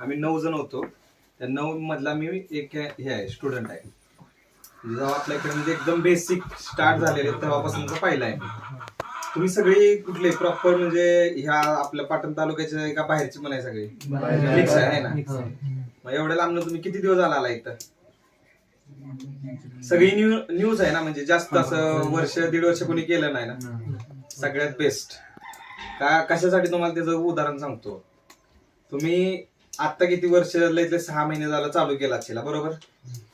आम्ही नऊ जण होतो. त्या नऊ मधला मी एक हे आहे स्टुडंट आहे. जेव्हा आपल्या इकडे म्हणजे एकदम बेसिक स्टार्ट झालेले तेव्हापासूनचा पहिला आहे. तुम्ही सगळी कुठले प्रॉपर म्हणजे ह्या आपल्या पाटण तालुक्याचे आहे का बाहेरची पण आहे सगळी? मिक्स आहे ना? मग एवढ्या लांबनं तुम्ही किती दिवस झाला आला इथं? सगळी न्यू न्यूज आहे ना? म्हणजे जास्त असं वर्ष दीड वर्ष कोणी केलं नाही ना? सगळ्यात बेस्ट का कशासाठी तुम्हाला त्याचं उदाहरण सांगतो? तुम्ही आता किती वर्ष लय सहा महिने झालं चालू केला असेल बरोबर?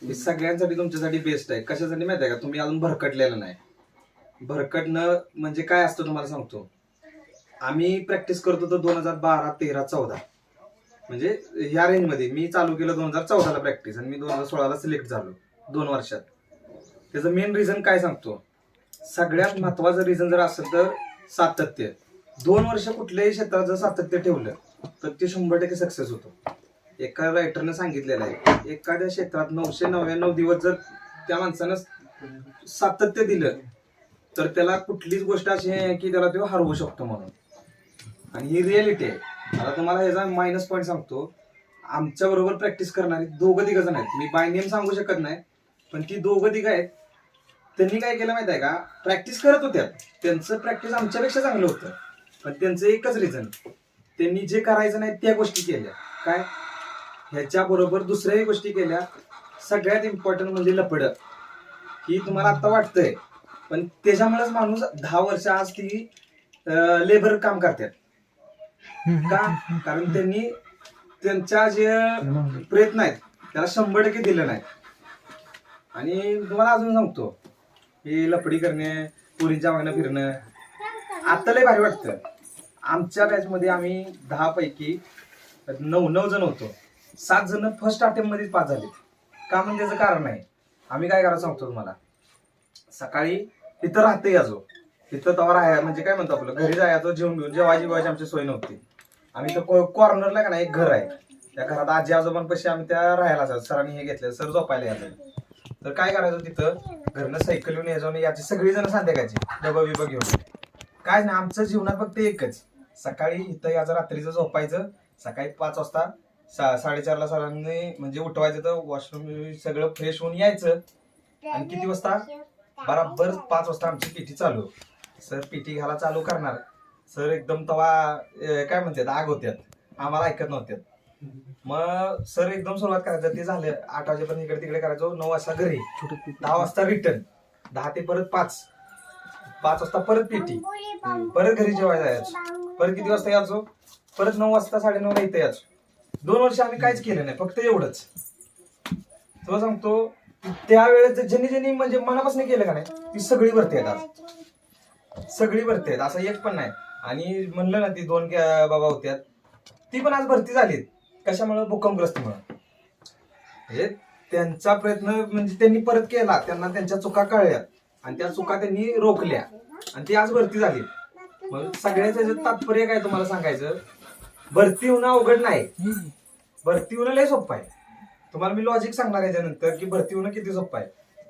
हे सगळ्यांसाठी तुमच्यासाठी बेस्ट आहे. कशासाठी माहिती आहे का? तुम्ही अजून भरकटलेलं नाही. भरकटणं म्हणजे काय असतं तुम्हाला सांगतो. आम्ही प्रॅक्टिस करतो तर दोन हजार बारा तेरा चौदा. म्हणजे ह्या रेंजमध्ये मी चालू केलं दोन हजार चौदाला प्रॅक्टिस आणि मी दोन हजार सोळाला सिलेक्ट झालो दोन वर्षात. त्याचं मेन रिझन काय सांगतो? सगळ्यात महत्वाचं रिझन जर असेल तर सातत्य. दोन वर्ष कुठल्याही क्षेत्रात जर सातत्य ठेवलं. तर ते शंभर टक्के सक्सेस होतो. एका रायटरनं सांगितलेलं आहे एखाद्या क्षेत्रात नऊशे नव्याण्णव दिवस जर त्या माणसानं सातत्य दिलं तर त्याला कुठलीच गोष्ट अशी आहे की त्याला तो हरवू शकतो म्हणून. आणि ही रिअलिटी आहे. आता तुम्हाला ह्याचा मायनस पॉईंट सांगतो. आमच्या बरोबर प्रॅक्टिस करणारी दोघं तिघ जण आहेत. मी बाय नेम सांगू शकत नाही पण ती दोघं तिघ आहेत. त्यांनी काय केलं माहिती आहे का? प्रॅक्टिस करत होत्या. त्यांचं प्रॅक्टिस आमच्यापेक्षा चांगलं होतं. पण त्यांचं एकच रिझन त्यांनी जे करायचं नाही त्या गोष्टी केल्या. काय? ह्याच्या बरोबर दुसऱ्याही गोष्टी केल्या. सगळ्यात इम्पॉर्टंट म्हणजे लपड ही तुम्हाला आता वाटतंय. पण त्याच्यामुळेच माणूस दहा वर्ष आज ती लेबर काम करतात. का? कारण त्यांनी त्यांच्या जे प्रयत्न आहेत त्याला शंभर टक्के दिले नाहीत आणि तुम्हाला अजून सांगतो हे लपडी करणे पोरींच्या मागणं फिरणं आता लय भारी वाटतं. आमच्या बॅच मध्ये आम्ही दहा पैकी नऊ नऊ जण होतो. सात जण फर्स्ट अटेम्प्टमध्ये पास झाले का म्हणजे त्याचं कारण आहे आम्ही काय करायचं सांगतो तुम्हाला? सकाळी तिथं राहते याजो तिथं तवा राहाय म्हणजे काय म्हणतो आपलं? घरी जायचो जेवण घेऊन जेवायची जेवायची आमची सोय नव्हती. आम्ही तर कॉर्नरला का ना एक घर आहे. त्या घरात आजी आजोबांपाशी आम्ही त्या राहायला जायचो सरांनी हे घेतलं सर झोपायला यायचं तर काय करायचं तिथं? घरनं सायकल येऊन यायचो आणि याची सगळी जण संध्याकाळची डबा बिबा घेऊन. काय नाही आमचं जीवनात फक्त एकच. सकाळी इथं याचं रात्रीचं झोपायचं सकाळी पाच वाजता सा साडेचारला सरांनी म्हणजे उठवायचं तर वॉशरूम सगळं फ्रेश होऊन यायचं. आणि किती वाजता? बराबर पाच वाजता आमची पीटी चालू. सर पीटी घाला चालू करणार. सर एकदम तवा काय म्हणतात आग होत्यात. आम्हाला ऐकत नव्हत्यात. मग सर एकदम सुरुवात करायचं ते झालं. आठ वाजेपर्यंत इकडे तिकडे करायचो नऊ वाजता घरी. दहा वाजता रिटर्न दहा ते परत पाच. पाच वाजता परत पीटी परत घरी जेवायला जायचो. परत किती वाजता यायचो? परत नऊ वाजता साडेनऊ ला इथे यायचो. दोन वर्ष आम्ही काहीच केलं नाही फक्त एवढंच. तुला सांगतो त्यावेळेस ज्यांनी ज्यांनी म्हणजे मनापासून केलं का नाही ती सगळी भरती आहेत आज. सगळी भरती आहेत असं एक पण नाही. आणि म्हणलं ना ती दोन बाबा होत्या ती पण आज भरती झालीत. कशामुळे? भूकंपग्रस्त हे म्हणजे त्यांचा प्रयत्न म्हणजे त्यांनी परत केला त्यांना त्यांच्या चुका कळल्या. आणि त्या चुका त्यांनी रोखल्या. आणि ती आज भरती झाली मग सगळ्याचं याच्यात तात्पर्य काय तुम्हाला सांगायचं? भरती होणं अवघड नाही. भरती होणं लय सोपं आहे. तुम्हाला मी लॉजिक सांगणार याच्यानंतर की भरती होणं किती सोपं आहे.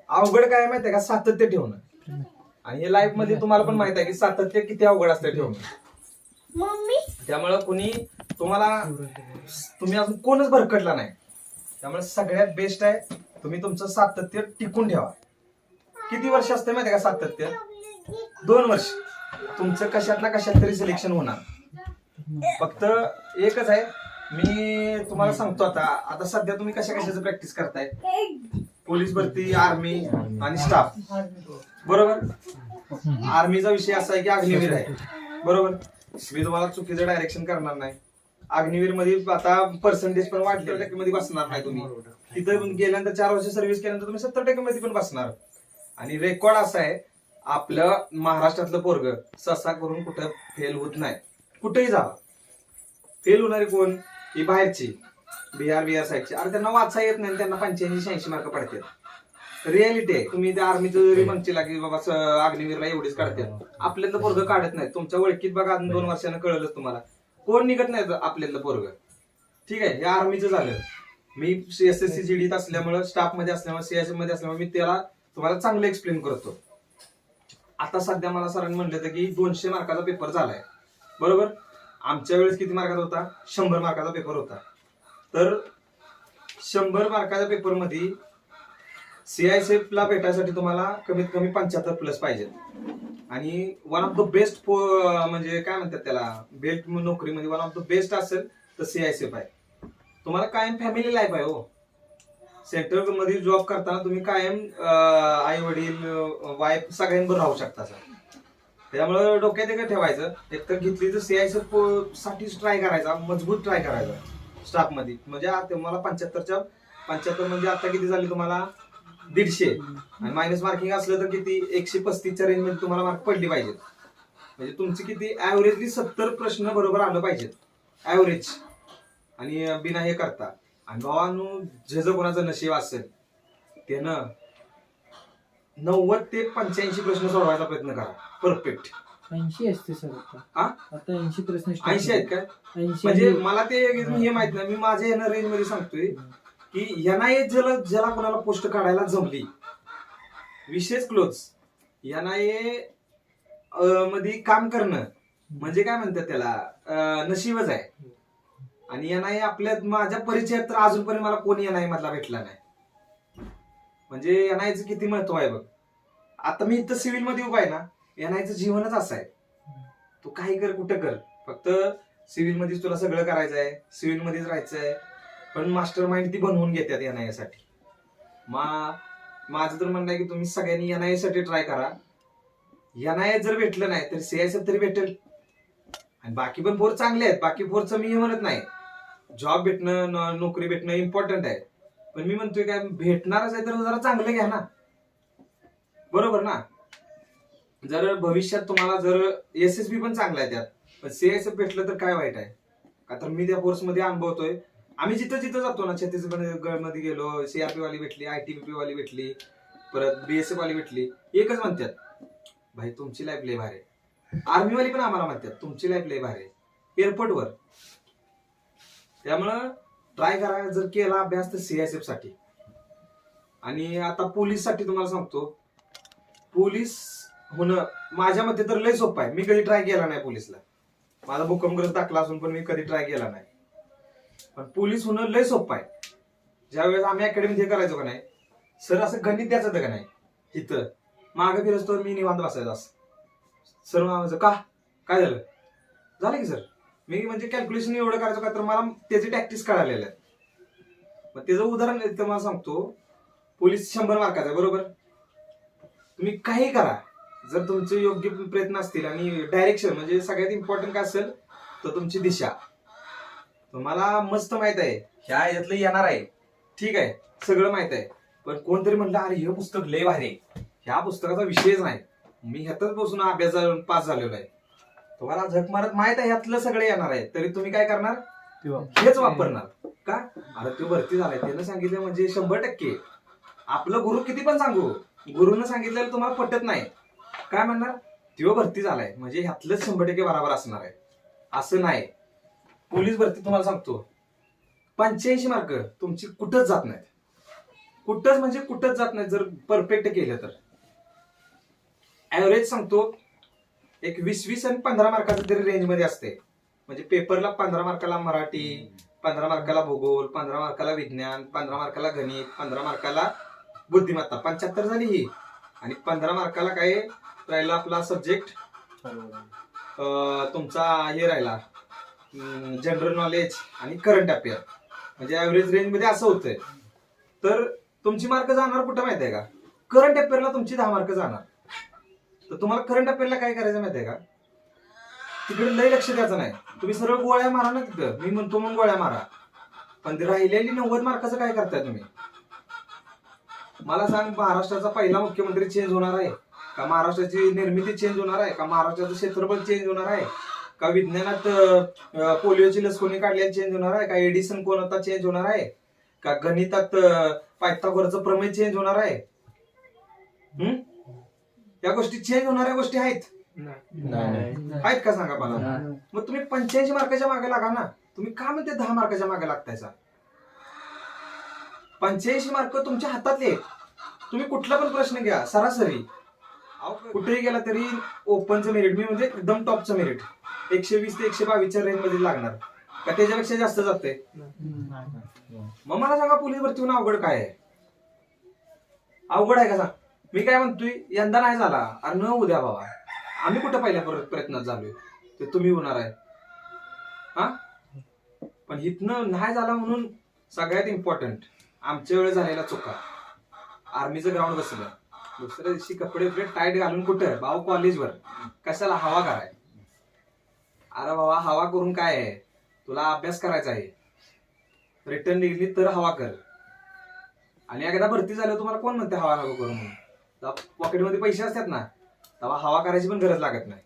अवघड काय आहे माहितीये का? सातत्य ठेवणं. आणि हे लाईफमध्ये तुम्हाला पण माहीत आहे की सातत्य किती अवघड असतं ठेवणं. त्यामुळं कुणी तुम्हाला तुम्ही अजून कोणच भरकटला नाही. त्यामुळे सगळ्यात बेस्ट आहे तुम्ही तुमचं सातत्य टिकून ठेवा. किती वर्ष असते माहिती का सातत्य? दोन वर्ष. तुमचं कशातला कशात तरी सिलेक्शन होणार. फक्त एकच आहे. मी तुम्हाला सांगतो आता. आता सध्या तुम्ही कशा कशाचं प्रॅक्टिस करताय? पोलीस भरती आर्मी आणि स्टाफ बरोबर? आर्मीचा विषय असा आहे की अग्निवीर आहे. बरोबर? मी तुम्हाला चुकीचं डायरेक्शन करणार नाही. अग्निवीरमध्ये आता पर्सेंटेज पण वाढले टक्केमध्ये बसणार नाही तुम्ही. तिथं गेल्यानंतर चार वर्ष सर्व्हिस केल्यानंतर तुम्ही सत्तर टक्केमध्ये पण बसणार. आणि रेकॉर्ड असा आहे आपलं महाराष्ट्रातलं पोरग ससा करून कुठं फेल होत नाही. कुठेही जावा फेल होणारी कोण? ही बाहेरची. बिहार बिहार साईडची अरे त्यांना वाचा येत नाही त्यांना पंच्याऐंशी शहाऐंशी मार्क पडतात. रियालिटी आहे. तुम्ही त्या आर्मीचं जरी म्हणशीला की बाबा अग्निवीरला एवढीच काढतात. आपल्यातलं पोरग काढत नाही. तुमच्या ओळखीत बघा अजून दोन वर्षानं कळलंच तुम्हाला. कोण निघत नाही आपल्यातलं पोरग. ठीक आहे? हे आर्मीचं झालं. मी एस एस सी जीडीत असल्यामुळं स्टाफमध्ये असल्यामुळे सीएसमध्ये असल्यामुळे मी त्याला तुम्हाला चांगलं एक्सप्लेन करतो. आता सध्या मला सरांनी म्हटलं होतं की दोनशे मार्काचा पेपर झालाय. बरोबर? आमच्या वेळेस किती मार्काचा होता? शंभर मार्काचा पेपर होता. तर शंभर मार्काच्या पेपरमध्ये सीआयसीएफला भेटायसाठी तुम्हाला कमीत कमी पंच्याहत्तर प्लस पाहिजेत आणि वन ऑफ द बेस्ट म्हणजे काय म्हणतात त्याला? बेल्ट नोकरीमध्ये वन ऑफ द बेस्ट असेल तर सीआयसीएफ आहे. तुम्हाला कायम फॅमिली लाईफ आहे हो. सेंट्रलमध्ये जॉब करताना तुम्ही कायम आई वडील वाईफ सगळ्यांबरोबर राहू शकता सर. त्यामुळे डोक्यात एक ठेवायचं एक तर घेतली तर सीआयसीएफ साठीच ट्राय करायचा मजबूत ट्राय करायचा स्टाफमध्ये. म्हणजे तुम्हाला पंच्याहत्तरच्या पंच्याहत्तर म्हणजे आता किती झाली तुम्हाला? दीडशे. आणि मायनस मार्किंग असलं तर किती? एकशे पस्तीसच्या रेंजमध्ये तुम्हाला मार्क पडली पाहिजेत. म्हणजे तुमची किती? ऍव्हरेजली सत्तर प्रश्न बरोबर आलं पाहिजेत. ऍव्हरेज आणि बिना हे करता. आणि भावांनो जे जर कोणाचं नशीब असेल त्यानं नव्वद ते पंच्याऐंशी प्रश्न सोडवायचा प्रयत्न करा. परफेक्ट ऐंशी असते सर आता. हा? आता ऐंशी प्रश्न ऐंशी आहेत काय? ऐंशी म्हणजे आणि- मला ते हे. माहीत नाही. मी माझ्या येणं रेंजमध्ये सांगतोय की एनआयए ज्याला ज्याला कोणाला पोस्ट काढायला जमली विशेष क्लोज एनआयए मध्ये काम करणं म्हणजे काय म्हणतात त्याला? अं, नशीबच आहे. आणि एनआयए आपल्या माझ्या परिचयात तर अजूनपर्यंत मला कोणी एनआय मधला भेटला नाही. म्हणजे एनआयचं किती महत्त्व आहे बघ. आता मी इथं सिव्हिलमध्ये उभा आहे ना एनआयचं जीवनच असं आहे. तू काही कर कुठं कर. फक्त सिव्हिल मध्येच तुला सगळं करायचं आहे सिव्हिल मध्येच राहायचं आहे. पण मास्टर माइंड ती बनवून घेतात एनआयए साठी मा माझं तर म्हणणं आहे की तुम्ही सगळ्यांनी एनआयए साठी ट्राय करा. एनआयए जर भेटलं नाही तर सीआयएसएफ तरी भेटेल. आणि बाकी पण फोर चांगले आहेत. बाकी फोरचं मी हे म्हणत नाही. जॉब भेटणं नोकरी भेटणं इम्पॉर्टंट आहे. पण मी म्हणतोय काय भेटणारच आहे तर जरा चांगलं घ्या ना. बरोबर ना? जर भविष्यात तुम्हाला जर एस एस बी पण चांगला आहे त्यात पण सीएसएफ भेटलं तर काय वाईट आहे? का तर मी त्या कोर्समध्ये अनुभवतोय. आम्ही जिथं जिथं जातो ना छत्तीसगडमध्ये गेलो सीआरपी वाली भेटली आय टी पी वाली भेटली परत बीएसएफ वाली भेटली एकच म्हणतात भाई तुमची लाईफ लय भारी आर्मी वाली पण आम्हाला म्हणतात तुमची लाईफ लय भारी एअरपोर्टवर त्यामुळं ट्राय करा जर केला अभ्यास तर सीएसएफसाठी. आणि आता पोलीससाठी तुम्हाला सांगतो. पोलीस होणं माझ्या मते तर लय सोपं आहे. मी कधी ट्राय केला नाही पोलीसला माझा भूकंपग्रस्त दाखला असून पण मी कधी ट्राय केला नाही. पण पोलीस होणं लय सोपं आहे. ज्यावेळेस आम्ही अकॅडमीत हे करायचो का नाही सर असं गणित द्यायचं होतं का नाही इथं. मागं फिरसतो मी निवांत बसायचो असं. सर म्हणायचं का? काय झालं? झालं की सर. मी म्हणजे कॅल्क्युलेशन एवढं करायचं का तर मला त्याची टॅक्टिस कळालेलं आहे. मग त्याचं उदाहरण मला सांगतो. पोलीस शंभर मार्काचा आहे बरोबर? तुम्ही काही करा. जर तुमचे योग्य प्रयत्न असतील आणि डायरेक्शन म्हणजे सगळ्यात इम्पॉर्टंट काय असेल तर तुमची दिशा. तुम्हाला मस्त माहीत आहे ह्या याच्यातलं येणार आहे. ठीक आहे सगळं माहीत आहे. पण कोणतरी म्हटलं अरे हे पुस्तक लय भारी ह्या पुस्तकाचा विषयच नाही. मी ह्यातच बसून अभ्यास पास झालेलो आहे. तुम्हाला झक मारत माहीत आहे ह्यातलं सगळं येणार आहे. तरी तुम्ही काय करणार? हेच वापरणार. का? अरे तो भरती झालाय. त्यानं सांगितलं म्हणजे शंभर टक्के. आपलं गुरु किती पण सांगू गुरुनं सांगितलेलं तुम्हाला पटत नाही. काय म्हणणार? तो भरती झालाय. म्हणजे ह्यातलंच शंभर टक्के बराबर असणार आहे. असं नाही. पोलीस भरती तुम्हाला सांगतो. पंच्याऐंशी मार्क तुमची कुठंच जात नाहीत. कुठंच म्हणजे कुठंच जात नाही जर परफेक्ट केलं तर. ऍव्हरेज सांगतो एक वीस वीस आणि पंधरा मार्काचं तरी रेंजमध्ये असते. म्हणजे पेपरला पंधरा मार्काला मराठी पंधरा मार्काला भूगोल पंधरा मार्काला विज्ञान पंधरा मार्काला गणित पंधरा मार्काला बुद्धिमत्ता. पंच्याहत्तर झाली ही. आणि पंधरा मार्काला काय राहिला आपला सब्जेक्ट तुमचा हे राहिला. जनरल नॉलेज आणि करंट अफेअर म्हणजे ऍव्हरेज रेंजमध्ये असं होतंय. तर तुमची मार्क जाणार कुठं माहिती आहे का करंट अफेअरला तुमची दहा मार्क जाणार. तर तुम्हाला करंट अफेअरला काय करायचं माहिती आहे का? तिकडे लय लक्ष द्यायचं नाही. तुम्ही सरळ गोळ्या मारा ना तिथं. मी म्हणतो म्हणून गोळ्या मारा. पण राहिलेली नव्वद मार्काचं काय करताय तुम्ही? मला सांग महाराष्ट्राचा पहिला मुख्यमंत्री चेंज होणार आहे? का महाराष्ट्राची निर्मिती चेंज होणार आहे? का महाराष्ट्राचं क्षेत्रफळ चेंज होणार आहे? का विज्ञानात पोलिओची लस कोणी काढलेली चेंज होणार आहे? का एडिसन कोण आता चेंज होणार आहे? का गणितात पायथागोरचं प्रमेय चेंज होणार आहे? हम्म? या गोष्टी चेंज होणाऱ्या गोष्टी आहेत. आहेत का सांगा मला? मग तुम्ही पंच्याऐंशी मार्काच्या मागे लागा ना. तुम्ही का म्हणते दहा मार्काच्या मागे लागतायचा पंच्याऐंशी मार्क तुमच्या हातातले आहेत. तुम्ही कुठला पण प्रश्न घ्या सरासरी. कुठेही गेला तरी ओपनचं मेरिट मी म्हणजे एकदम टॉपचं मेरिट एकशे वीस ते एकशे बावीसच्या रेंजमध्ये लागणार. का त्याच्यापेक्षा जास्त जाते मग मला सांगा पोलीस भरती होणं अवघड काय आहे? अवघड आहे का सांग? मी काय म्हणतोय यंदा नाही झाला. अरे न उद्या बाबा. आम्ही कुठं पहिल्या परत प्रयत्नात झालोय? ते तुम्ही होणार आहे. हा? पण इथनं नाही झाला म्हणून सगळ्यात इम्पॉर्टंट आमच्या वेळ झालेला चुका. आर्मीचं ग्राउंड बसलं. दुसऱ्या दिवशी कपडे बिपडे टाईट घालून कुठं? भाऊ कॉलेजवर कशाला हवा कराय? अरे बाबा हवा करून काय आहे? तुला अभ्यास करायचा आहे. रिटर्न निघली तर हवा कर. आणि एकदा भरती झाल्यावर तुम्हाला कोण म्हणते हवा हवा करून म्हणून? पॉकेटमध्ये पैसे असतात ना तेव्हा हवा करायची पण गरज लागत नाही.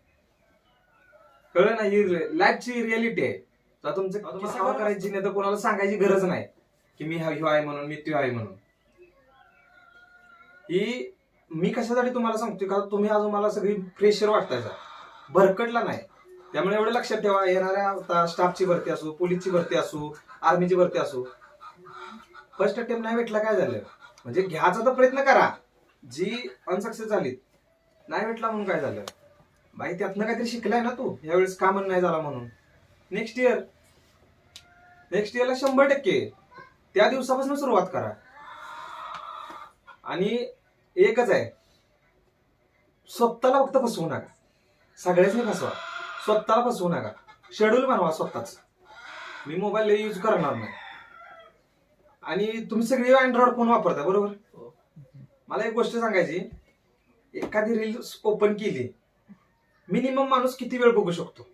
कळलं ना ही लाईफची रियालिटी आहे. तर तुमचं हवा करायची नाही तर कोणाला सांगायची गरज नाही की मी ह्यो आहे म्हणून मी त्यो आहे म्हणून. ही मी कशासाठी तुम्हाला सांगतोय? का तुम्ही अजून मला सगळी फ्रेशर वाटतायचा भरकटला नाही. त्यामुळे एवढं लक्षात ठेवा येणाऱ्या आता स्टाफची भरती असो पोलीसची भरती असो आर्मीची भरती असो. फर्स्ट अटेम्प्ट नाही भेटला काय झालं? म्हणजे घ्यायचा तर प्रयत्न करा. जी अनसक्सेस झाली नाही भेटला म्हणून काय झालं? बाई त्यातनं काहीतरी शिकलाय ना तू यावेळेस का म्हणून नाही झाला म्हणून? नेक्स्ट इयर नेक्स्ट इयरला शंभर टक्के त्या दिवसापासून सुरुवात करा. आणि एकच आहे स्वतःला फक्त फसवू नका. सगळ्याच फसवा स्वतःला फसवू नका. शेड्यूल बनवा स्वतःच. मी मोबाईल यूज करणार नाही. आणि तुम्ही सगळे अँड्रॉइड फोन वापरता बरोबर? मला एक गोष्ट सांगायची. एखादी रील ओपन केली मिनिमम माणूस किती वेळ बघू शकतो?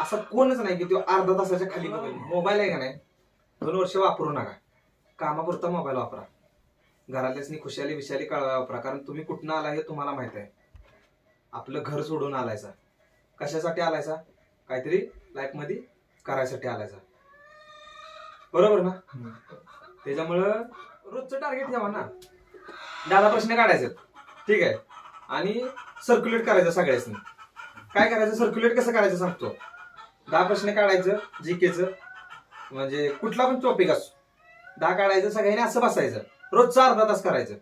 असं कोणच नाही की तो अर्धा तासाच्या खाली बघेल. मोबाईल आहे का नाही? दोन वर्ष वापरू नका. कामापुरता मोबाईल वापरा. घरातल्यासनी खुशाली विशाली कळवा वापरा. कारण तुम्ही कुठनं आला हे तुम्हाला माहीत आहे. आपलं घर सोडून आलायचा कशासाठी आलायचा काहीतरी लाईफमध्ये करायसाठी आलायचा बरोबर ना? त्याच्यामुळं रोजचं टार्गेट ठेवा ना. दहा प्रश्न काढायचे. ठीक आहे. आणि सर्क्युलेट करायचं सगळ्यासनी. काय करायचं? सर्क्युलेट कसं करायचं सांगतो. दहा प्रश्न काढायचं जीकेचं म्हणजे कुठला पण टॉपिक असो. दहा काढायचं सगळ्यांनी असं बसायचं. रोजचा अर्धा तास करायचं.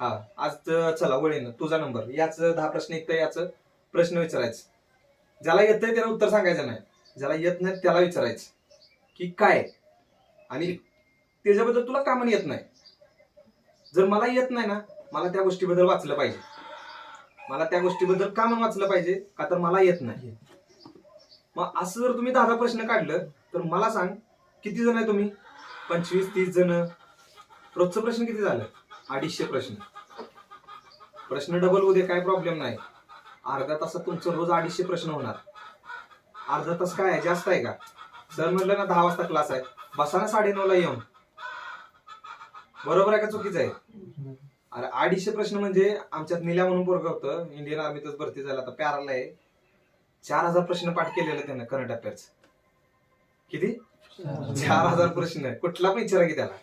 हा आज चला वळीन. तुझा नंबर याच दहा प्रश्न येतं याचं प्रश्न विचारायचं. ज्याला येतंय त्याला उत्तर सांगायचं नाही. ज्याला येत नाही त्याला विचारायचं. की काय? आणि त्याच्याबद्दल तुला कामं येत नाही. जर मला येत नाही ना मला त्या गोष्टीबद्दल वाचलं पाहिजे. मला त्या गोष्टीबद्दल का म्हणून वाचलं पाहिजे? का तर मला येत नाही. मग असं जर तुम्ही दहा प्रश्न काढलं तर मला सांग किती जण आहे तुम्ही? पंचवीस तीस जण. रोजचं प्रश्न किती झालं? अडीचशे प्रश्न. प्रश्न डबल होऊ दे काय प्रॉब्लेम नाही. अर्धा तासात तुमचं रोज अडीचशे प्रश्न होणार. अर्धा तास काय आहे? जास्त आहे का? सर म्हटलं ना दहा वाजता क्लास आहे. बसा ना साडे नऊला येऊन. बरोबर आहे का चुकीचं आहे? अरे अडीचशे प्रश्न म्हणजे आमच्यात निल्या म्हणून पोरग होतं. इंडियन आर्मीतच भरती झाला. आता पॅराला आहे. चार हजार प्रश्न पाठ केलेले त्यानं करंट अफेअर्स किती? चार हजार प्रश्न कुठला पण विचारा की त्याला.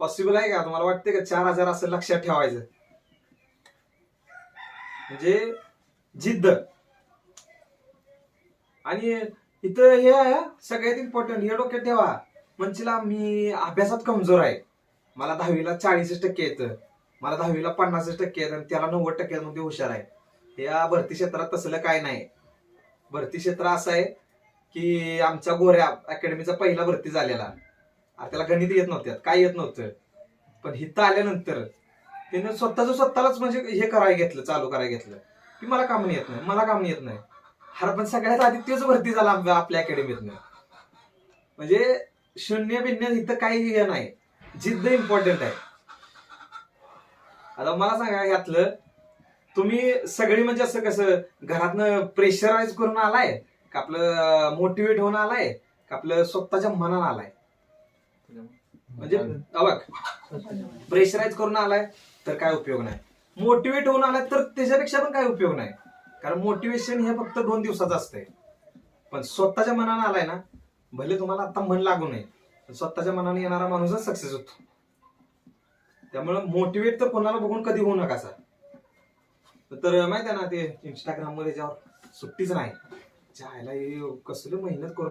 पॉसिबल आहे का? तुम्हाला वाटते का चार हजार असं लक्षात ठेवायचं? म्हणजे जिद्द. आणि इथं हे आहे सगळ्यात इम्पॉर्टंट हे डोक्यात ठेवा. म्हणशीला मी अभ्यासात कमजोर आहे. मला दहावीला चाळीस टक्के येतं. मला दहावीला पन्नास टक्के येतं आणि त्याला नव्वद टक्के हुशार आहे. या भरती क्षेत्रात तसलं काय नाही. भरती क्षेत्र असं आहे की आमच्या गोऱ्या अकॅडमीचा पहिला भरती झालेला. आता त्याला गणित येत नव्हत्यात काय येत नव्हतं. पण हिथं आल्यानंतर त्याने स्वतःच स्वतःलाच म्हणजे हे करायला घेतलं चालू करायला घेतलं. की मला काम येत नाही मला काम येत नाही. हर पण सगळ्यात आधी तेच भरती झाला आपल्या- आपल्या अकॅडमीतनं. म्हणजे शून्य बिन्य इथं काही हे नाही. जिद्द इम्पॉर्टंट आहे. आता मला सांगा यातलं तुम्ही सगळी म्हणजे असं कसं घरातनं प्रेशराईज करून आलाय? का आपलं मोटिवेट होऊन आलाय? का आपलं स्वतःच्या मनानं आलाय? म्हणजे बघ. प्रेशराईज करून आलाय तर काय उपयोग नाही. मोटिवेट होऊन आलाय तर त्याच्यापेक्षा पण काय उपयोग नाही. कारण मोटिवेशन हे फक्त दोन दिवसाचं असतंय. पण स्वतःच्या मनानं आलाय ना भले तुम्हाला आता मन लागू नये पण स्वतःच्या मनाने येणारा माणूसच सक्सेस होतो. त्यामुळं मोटिवेट तर कोणाला बघून कधी होऊ नका सर तर माहिती आहे ना ते इंस्टाग्राममध्ये ज्यावर सुट्टीच नाही. जायला कसलं मेहनत करून